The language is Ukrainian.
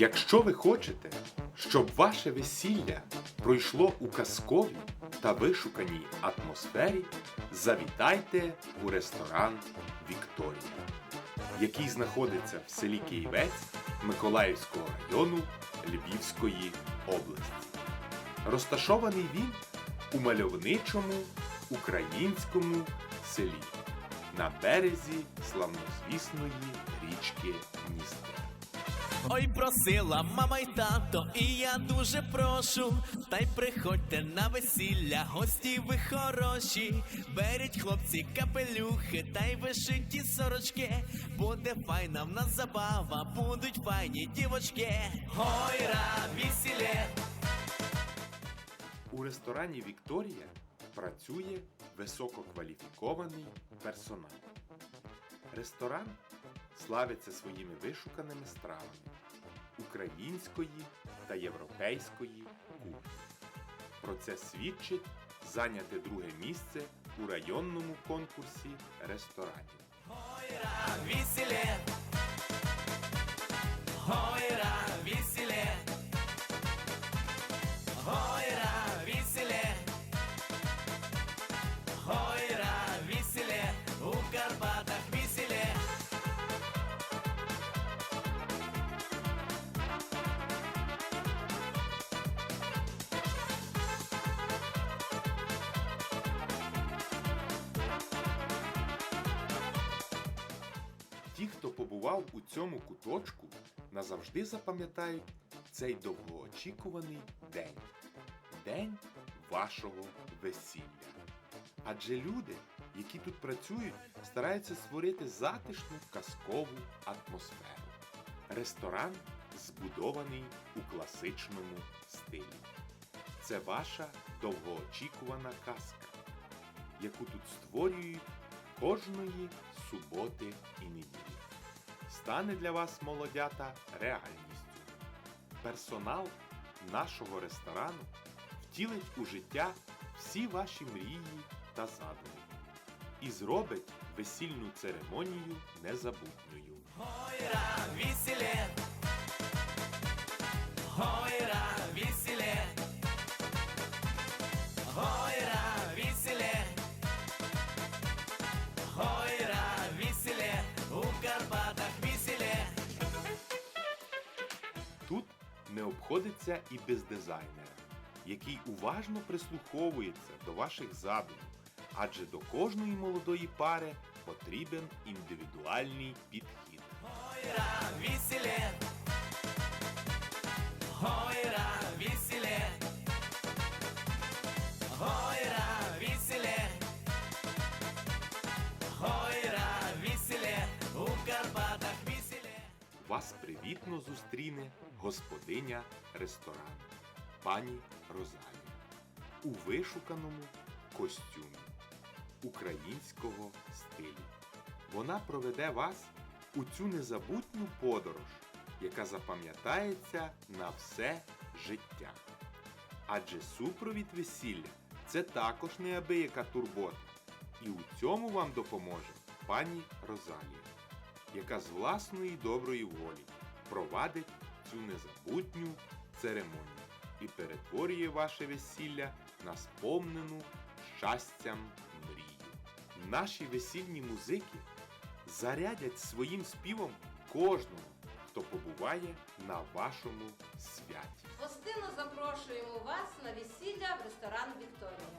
Якщо ви хочете, щоб ваше весілля пройшло у казковій та вишуканій атмосфері, завітайте у ресторан Вікторія, який знаходиться в селі Києвець Миколаївського району Львівської області. Розташований він у мальовничому українському селі на березі славнозвісної річки Дністер. Ой, просила мама й тато, і я дуже прошу. Та й приходьте на весілля, гості ви хороші. Беріть хлопці капелюхи, та й вишиті сорочки. Буде файна в нас забава, будуть файні дівочки. Гойра, весілє, У ресторані Вікторія працює висококваліфікований персонал. Ресторан славиться своїми вишуканими стравами української та європейської кухні. Про це свідчить зайняте друге місце у районному конкурсі ресторанів. Побував у цьому куточку, назавжди запам'ятають цей довгоочікуваний день день вашого весілля. Адже люди, які тут працюють, стараються створити затишну казкову атмосферу. Ресторан збудований у класичному стилі. Це ваша довгоочікувана казка, яку тут створюють кожної суботи і неділі. Стане для вас, молодята, реальністю. Персонал нашого ресторану втілить у життя всі ваші мрії та задуми і зробить весільну церемонію незабутньою. Гойра, весілє. Гойра, не обходиться і без дизайнера, який уважно прислуховується до ваших задумів, адже до кожної молодої пари потрібен індивідуальний підхід. Гойра, весілє. Гойра, весілє. Гойра, весілє. Гойра, весілє. У Карпатах весілє. Вас привітно зустріне господиня ресторану, пані Розалія, у вишуканому костюмі українського стилю. Вона проведе вас у цю незабутню подорож, яка запам'ятається на все життя. Адже супровід весілля це також неабияка турбота. І у цьому вам допоможе пані Розалія, яка з власної доброї волі провадить цю незабутню церемонію і перетворює ваше весілля на сповнену щастям мрію. Наші весільні музики зарядять своїм співом кожного, хто побуває на вашому святі. Гостину запрошуємо вас на весілля в ресторан Вікторія.